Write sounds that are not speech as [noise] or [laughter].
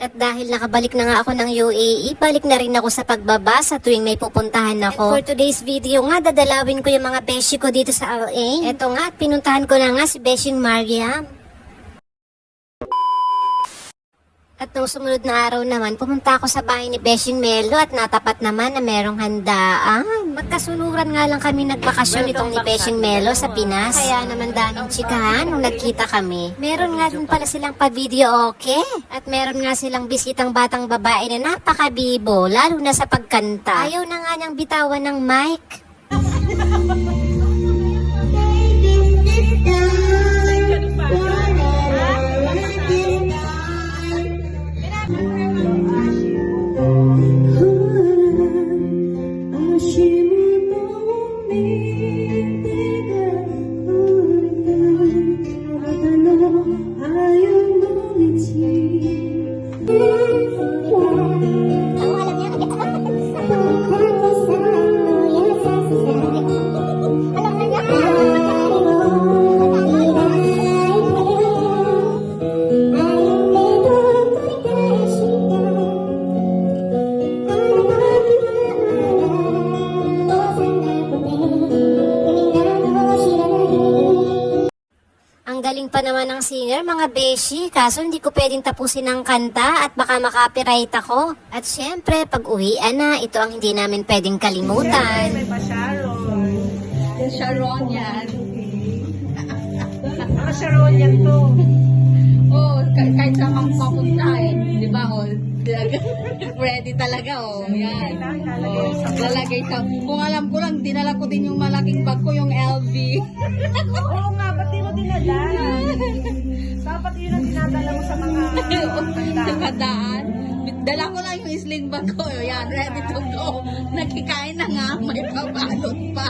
At dahil nakabalik na nga ako ng UAE, balik na rin ako sa pagbaba sa tuwing may pupuntahan ako. for today's video nga, dadalawin ko yung mga beshi ko dito sa LA. Eto nga, at pinuntahan ko na nga si Beshing Mariam. At nung sumunod na araw naman, pumunta ako sa bahay ni Beshing Melo at natapat naman na merong handaan. Magkasunuran nga lang kami nagbakasyon itong ni Beshing Melo sa Pinas. Kaya naman daming chikahan nung nagkita kami. Meron nga din pala silang pa-video okay. At meron nga silang bisitang batang babae na napakabibo, lalo na sa pagkanta. Ayaw na nga niyang bitawan ng mic. Ang [laughs] galing pa naman ng singer, mga beshi. Kaso hindi ko pwedeng tapusin ang kanta at baka makapiright ako. At syempre, pag uwian na, ito ang hindi namin pwedeng kalimutan. May pa Sharon. Yung Sharon yan. [laughs] Mga Sharon yan to. Oh, ka- ready talaga oh. Yan. Oh, lalagay sa... Kung alam ko lang, dinala ko din yung malaking bag ko, yung LV. [laughs] Oo nga, ba't di mo dinala? [laughs] Dapat yun ang dinadala mo sa mga [laughs] sa kadaan. Dala ko lang yung sling bag ko. Yan, ready to go. Nakikain na nga, may pabalot pa.